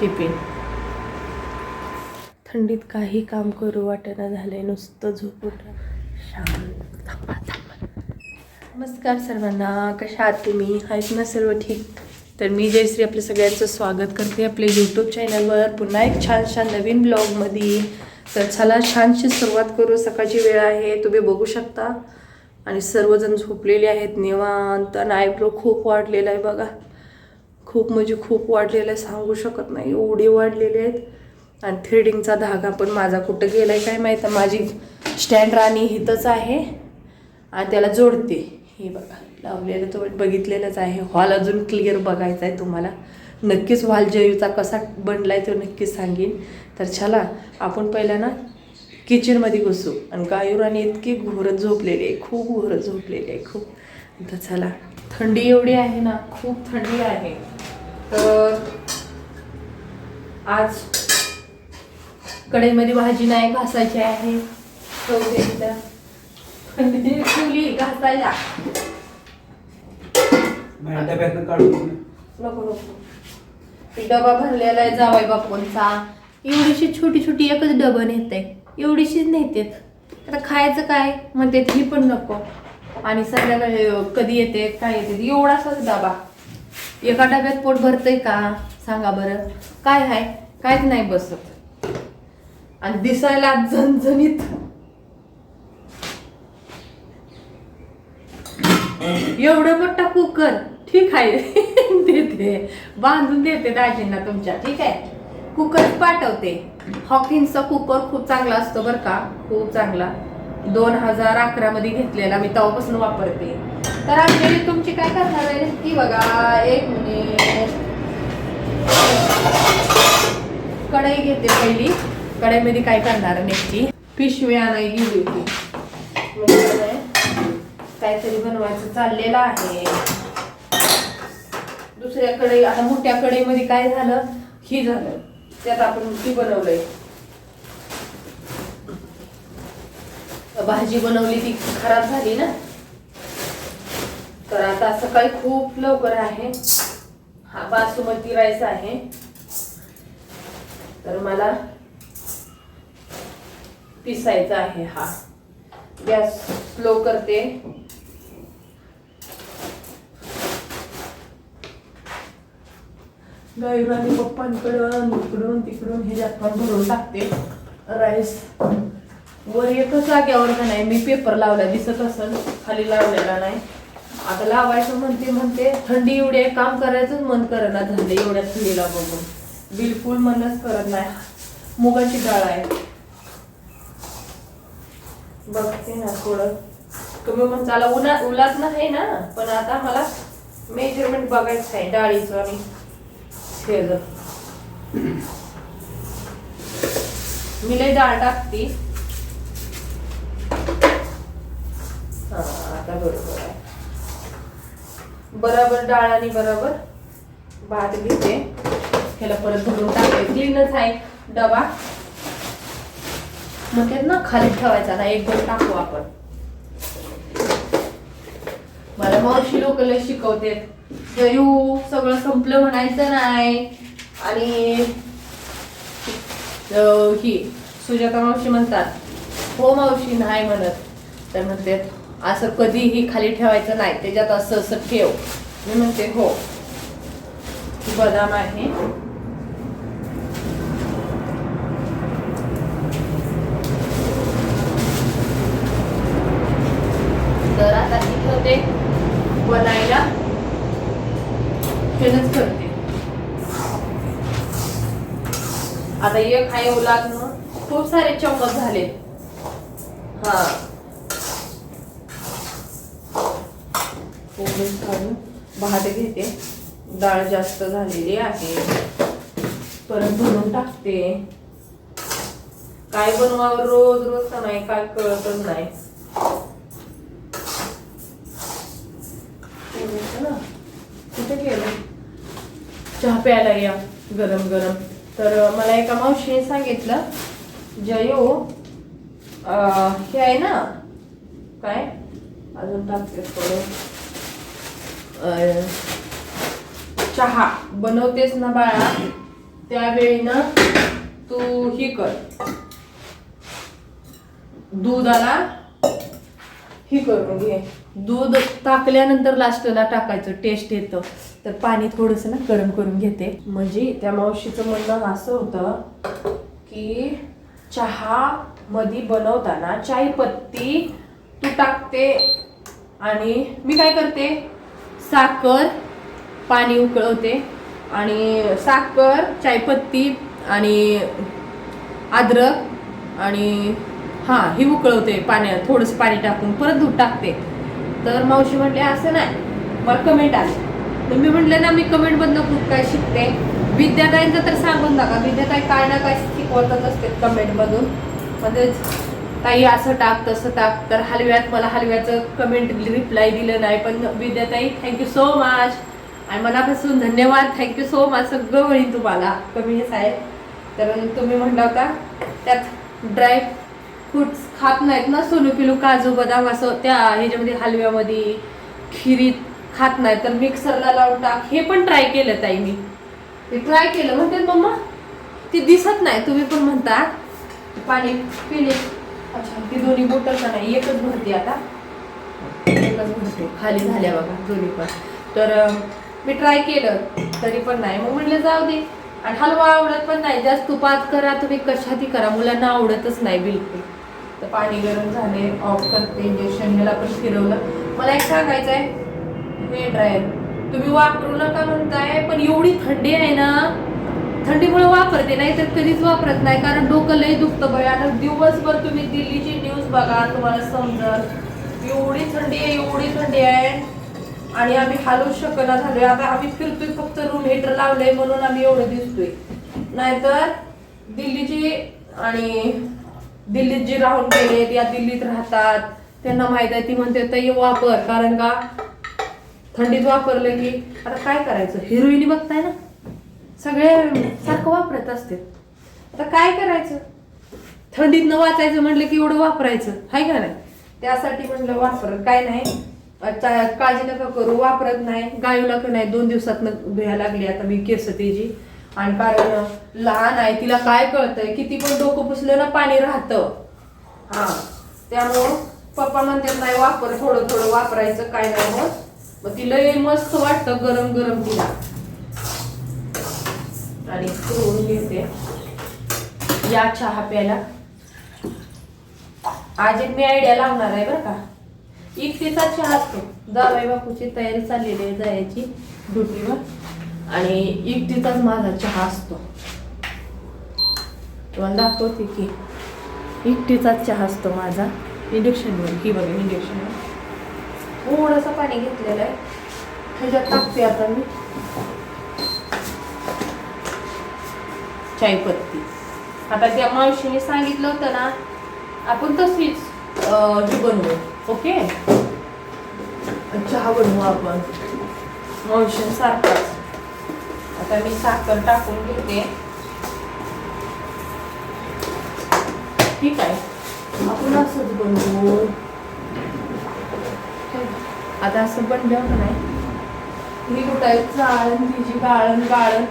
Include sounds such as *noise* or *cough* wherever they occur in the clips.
Tiffin. थंडीत काही काम करू वाटेना झाले नुसतं झोपून. शांत. नमस्कार सर्वांना. कशा आहात तुम्ही? आहेत ना सर्व ठीक? तर मी जयश्री आपल्या सगळ्यांचं स्वागत करते आपल्या यूट्यूब चॅनलवर पुन्हा एक छान छान नवीन ब्लॉगमध्ये तर चला छानशी सुरुवात करू. सकाळची वेळ आहे. तुम्ही बघू शकता. आणि सर्वजण झोपलेले आहेत निवांत. आणि आयब्रो खूप वाढलेला आहे बघा. खूप म्हणजे खूप वाढलेलं आहे सांगू शकत नाही. एवढे वाढलेले आहेत. आणि थ्रेडिंगचा धागा पण माझा कुठं गेलाय काय माहीत माझी स्टँड राणी हिथंच आहे. आणि त्याला जोडते. हे बघा लावलेलं तो बघितलेलंच आहे. हॉल अजून क्लिअर बघायचा आहे तुम्हाला. नक्कीच हॉल जयूचा कसा बनला आहे तो नक्कीच सांगेन. तर चला आपण पहिला ना किचनमध्ये घुसू. आणि गायूराणी इतकी घोरत झोपलेली आहे. खूप घोरत झोपलेली आहे. खूप. तर चला थंडी एवढी आहे ना खूप थंडी आहे. तर आज कढईमध्ये भाजी नाही घासायची आहे. थंडी ठेवली घासायला. नको नको. ती डबा भरलेला आहे जावाई बापूंचा. एवढीशी छोटी छोटी एकच डबं नेते. एवढीशीच नेते. आता खायचं काय? म्हणते ही पण नको. आणि संध्याकाळी कधी येते काय येते एवढासाच डबा. एका डब्यात पोट भरतंय का? सांगा बरं. काय आहे काहीच नाही बसत. आणि दिसायला झणझणीत. एवढं मोठा कुकर. ठीक आहे. *laughs* देते. बांधून देते दाजींना तुमच्या. ठीक आहे? कुकर पाठवते. हॉकिन्सचा कुकर खूप चांगला असतो बरं का? खूप चांगला. दोन हजार अकरा मध्ये घेतलेला. मी तेव्हापासून वापरते. तर आमची तुमची काय करणार आहे? ती बघा एक मिनिट. कढई घेते पहिली. कढईमध्ये काय करणार नेमकी? पिशवी आणाय गेली होती. म्हणजे काहीतरी बनवायचं चाललेलं आहे. दुसऱ्या कढई आता मोठ्या कढईमध्ये काय झालं? ही झालं. त्यात आपण ती बनवलंय. भाजी बनवली ती खराब झाली ना? तर आता सकाळी खूप लवकर आहे. हा बासुमती राईस आहे. तर मला पिसायचा आहे हा. गॅस स्लो करते. आणि पप्पांकडून इकडून तिकडून हे पण भरून टाकते. राईस वर एकच जाग्यावर नाही? मी पेपर लावला दिसत असेल. खाली लावलेला नाही. आता लावायचं म्हणते म्हणते थंडी एवढे काम करायचंच मन करेना झाले एवढ्या थंडीला बघून. बिलकुल मनच करत नाही. मुगाची डाळ आहे. बघते ना थोडं. तुम्ही म्हणताला उन्हा उलाच नाही ना पण आता मला मेजरमेंट बघायचं आहे डाळीचं आणि शेज. मी लय डाळ टाकते. हा आता बरोबर आहे. बरोबर डाळ आणि बरोबर भात घेते. ह्याला परत भरून टाकते. क्लीनच आहे डबा. मग त्यात ना खाली ठेवायचा ना एक दोन टाकू आपण. मला मावशी लोक लय शिकवते जयू सगळं संपलं म्हणायचं नाही. आणि ही सुजाता मावशी म्हणतात हो मावशी नाही म्हणत. तर म्हणते असं कधीही खाली ठेवायचं नाही त्याच्यात असं असं ठेव. मी म्हणते हो. बदाम आहे. तर आता तिथं ते बनायला. हेच करते. आता एक आहे उलातनं खूप सारे चमक झाले. हा. भात घेते. डाळ जास्त झालेली आहे. परत भरून टाकते. काय बनवावं रोज रोज नाही काय कळतच नाही. ना? कुठे गेलं? चहा प्यायला या गरम गरम. तर मला एका मावशीने सांगितलं जयो हो. हे आहे ना? काय? अजून टाकते थोडं. चहा बनवतेस ना बाळा त्यावेळी ना तू ही कर. दुधाला ही करून घे म्हणजे दूध टाकल्यानंतर लास्टला टाकायचं टेस्ट येतं. तर पाणी थोडंसं ना गरम करून घेते. म्हणजे त्या मावशीचं म्हणणं असं होतं की चहा मध्ये बनवताना चाय पत्ती तू टाकते आणि मी काय करते? साखर पाणी उकळवते आणि साखर चायपत्ती आणि अद्रक आणि हां ही उकळवते पाण्यात थोडंसं पाणी टाकून. परत दूध टाकते. तर मावशी म्हटले असं नाही. मला कमेंट आली. तर मी म्हटलं ना मी कमेंटमधनं खूप काय शिकते? विद्याताईंचं तर सांगून नका विद्याताई काय ना काय शिकवतच असते कमेंटमधून म्हणजेच ताई असं टाक तसं टाक. तर हलव्यात मला हलव्याचं कमेंट रिप्लाय दिलं नाही. पण विद्याताई थँक्यू सो मच आणि मनापासून धन्यवाद. थँक्यू सो मच सगळं होईल तुम्हाला. कमी आहे तर तुम्ही म्हणला होता त्यात ड्राय फ्रुट्स खात नाहीत ना सोनू पिलू काजू बदाम असं. त्या ह्याच्यामध्ये हलव्यामध्ये खिरीत खात नाही तर मिक्सरला लावून टाक. हे पण ट्राय केलं ताई मी. ते ट्राय केलं म्हणते मम्मा? ती दिसत नाही तुम्ही पण म्हणता. पाणी पिणे अच्छा ती दोन्ही बोटल का नाही? एकच भरते आता. एकच भरते. खाली झाल्या बघा दोन्ही पण. तर मी ट्राय केलं तरी पण नाही. मग म्हटलं जाऊ दे. आणि हलवा आवडत पण नाही. जास्त तुपात करा तुम्ही कशातही करा. मुलांना आवडतच नाही बिलकुल. तर पाणी गरम झाले ऑफ करते इंजेक्शन ह्याला पण फिरवलं. मला एक सांगायचं आहे हे ड्रायर तुम्ही वापरू नका म्हणताय पण एवढी थंडी आहे ना थंडीमुळे वापरते नाही तर कधीच वापरत नाही कारण डोकं लई दुखतं भयानक दिवसभर तुम्ही दिल्लीची न्यूज बघा तुम्हाला समजल. एवढी थंडी आहे एवढी थंडी आहे. आणि आम्ही हालू शकना झालोय. आता आम्ही फिरतोय फक्त रूम हिटर लावलंय म्हणून आम्ही एवढं दिसतोय. नाहीतर दिल्लीची आणि दिल्लीत जी राहून गेले या दिल्लीत राहतात. त्यांना माहीत आहे ती म्हणते तर वापर. कारण का? थंडीत वापरलं की आता काय करायचं? हिरोईनी बघताय ना? सगळे सारखं वापरत असते आता काय करायचं? थंडीतनं वाचायचं म्हटलं की एवढं वापरायचं. हाय का नाही? त्यासाठी म्हटलं वापर काय नाही. आता काळजी नका करू. वापरत नाही. गायूला का नाही? दोन दिवसात धुया लागली. आता मी केस तिची आणि कारण लहान आहे. तिला काय कळतंय? किती पण डोकं पुसलं ना पाणी राहतं. हा. त्यामुळं पप्पा म्हणतात नाही वापर. थोडं थोडं वापरायचं. काय नाही मग मग तिला मस्त वाटतं गरम गरम तिला. आणि फिरवून घेते. या चहा प्यायला. आज एक मी आयडिया लावणार आहे बरं का? एकटीचा चहा असतो जावाई बापूची तयारी चाललेली आहे जायची ड्युटीवर. आणि एकटीचाच माझा चहा असतो. तुम्हाला दाखवते की एकटीचाच चहा असतो माझा. इंडक्शनवर ही बघा इंडक्शनवर थोडंसं पाणी घेतलेलं आहे. ह्याच्यात टाकते आता मी. चायपत्ती. आता त्या मावशीने सांगितलं होतं ना आपण तशीच हे बनवू ओके? चहा बनवू आपण. मावशी सारखाच. आता मी साखर टाकून घेते. ठीक आहे. आपण असंच बनवू. आता असं बनलं का नाही? ही कुठं चाळण तिची गाळण गाळण.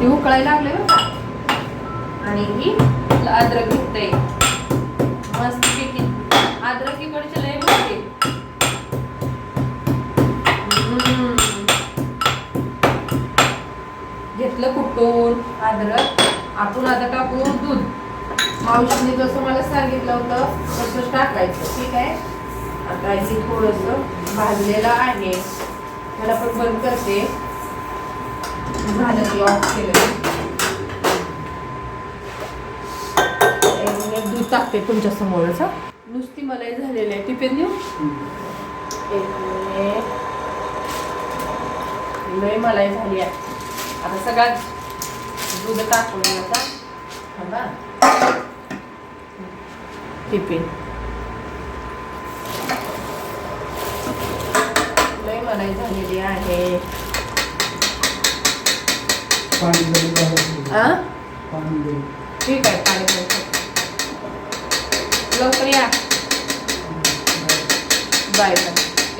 ते उकळायला लागले बरं का? आणि ही अद्रक घेतय मस्त पैकी. अद्रक इकडचे लय बघते घेतलं कुटून अद्रक. आपण आता टाकू दूध. मावशीने जसं मला सांगितलं होतं तसंच टाकायचं. ठीक आहे? आता इथे थोडंसं भाजलेलं आहे. मला पण बंद करते. झालं की ऑफ केलं एक दूध टाकते तुमच्या समोरच हा. नुसती मलाई झालेली आहे टिफिन देऊ एक मिनिट लय मलाई झाली आहे आता सगळ्यात दूध टाकून आता थांबा टिफिन लय मलाई झालेली आहे ठीक आहे पाणी लवकर या. Bye bye.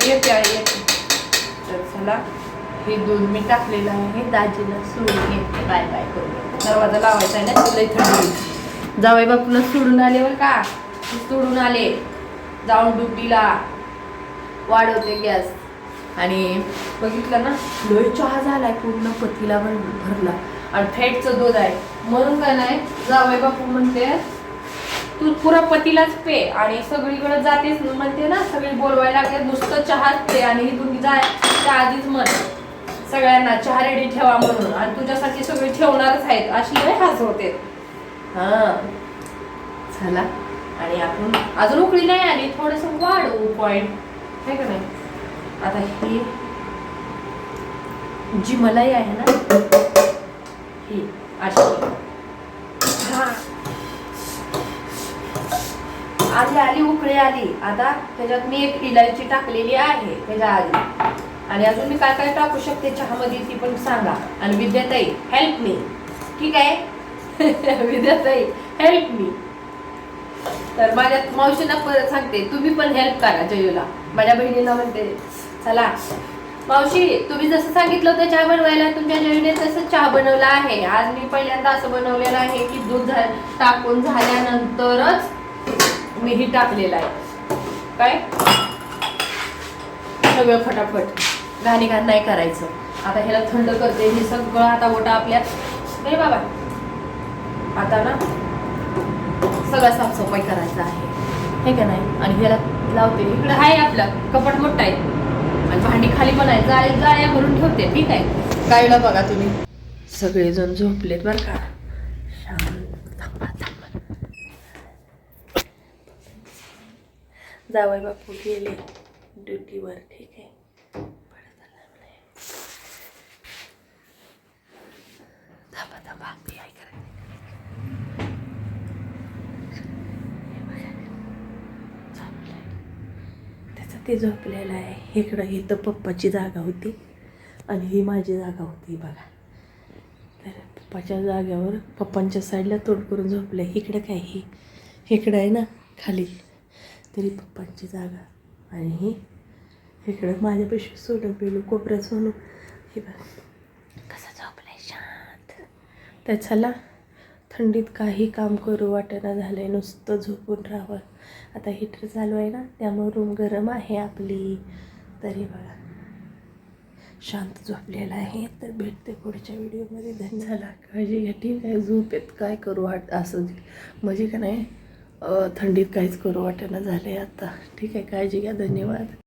येते येते. तर चला हे दूध मी टाकलेलं आहे दाजीला सोडून येते. बाय बाय करून. दरवाजा लावायचा आहे ना तुला थंडी जावई बापूला सोडून आले बरं का? सोडून आले. जाऊन ड्युटीला वाढवते गॅस. आणि बघितलं ना लय चहा झालाय पूर्ण पतीला पण भरला. आणि फॅटचं दूध आहे. म्हणून काय नाही जावई बापू म्हणते तू पुरा पतीलाच पे आणि सगळीकडे जातेस ना म्हणते ना सगळी बोलवायला लागले नुसतं चहाच पे आणि इथून जाय त्या आधीच म्हण. सगळ्यांना चहा रेडी ठेवा म्हणून. आणि तुझ्यासाठी सगळे ठेवणारच आहेत अशी लय हसवते. हा. झाला आणि आपण अजून उकळी नाही आली थोडस वाढवू पॉइंट आहे का नाही? आता ही जी मलाई आहे ना ही अशी. हा. आली आली उकळी आली. आता त्याच्यात मी एक इलायची टाकलेली आहे त्याच्या आधी. आणि अजून मी काय काय टाकू शकते चहामध्ये ती पण सांगा. आणि विद्याताई हेल्प मी ठीक आहे? *laughs* विद्याताई हेल्प मी तर माझ्या मावशींना परत सांगते तुम्ही पण हेल्प करा जयूला. माझ्या बहिणीला म्हणते. चला. मावशी तुम्ही जसं सांगितलं होतं चहा बनवायला तुमच्या जयूने तसं चहा बनवला आहे. आज मी पहिल्यांदा असं बनवलेलं आहे की दूध झा टाकून झाल्यानंतरच मीही टाकलेलं आहे. काय? सगळं फटाफट. घाणी घाण नाही करायचं. आता ह्याला थंड करते. हे सगळं आता ओटा आपल्यात. नाही बाबा. आता ना सगळं साफसफाई करायचं आहे. हे का नाही? आणि ह्याला लावते. इकडं आहे आपलं. कपट मोठा आहे. आणि भांडी खाली पण आहे जाळी जाळ्या भरून ठेवते. ठीक आहे? कायला बघा तुम्ही. सगळेजण झोपलेत बरं का? जावई बापू गेले ड्युटीवर ठीक आहे पडत आला म्हणे. थांबा थांबा मी काय करायचं झोपलंय. त्याचं ते झोपलेलं आहे. इकडं तर पप्पाची जागा होती आणि ही माझी जागा होती बघा. तर पप्पाच्या जाग्यावर पप्पांच्या साईडला तोड करून झोपलं. इकडं काय ही? इकडं आहे ना खाली. तरी पप्पांची जागा. आणि ही इकडं माझ्यापाशी सोनं पेलो कोपऱ्यात सोनं हे बघ. कसं झोपलंय शांत. तर चला थंडीत काही काम करू वाटेना झालंय. नुसतं झोपून राहावं. आता हीटर चालू आहे ना त्यामुळे रूम गरम आहे आपली. तरी बघा. शांत झोपलेला आहे तर भेटते पुढच्या व्हिडिओमध्ये धन झाला काळजी घ्या ठीक आहे झोपेत काय करू वाट असं म्हणजे का नाही थंडीत काहीच करू वाटेना आहे आता. ठीक आहे काळजी घ्या धन्यवाद.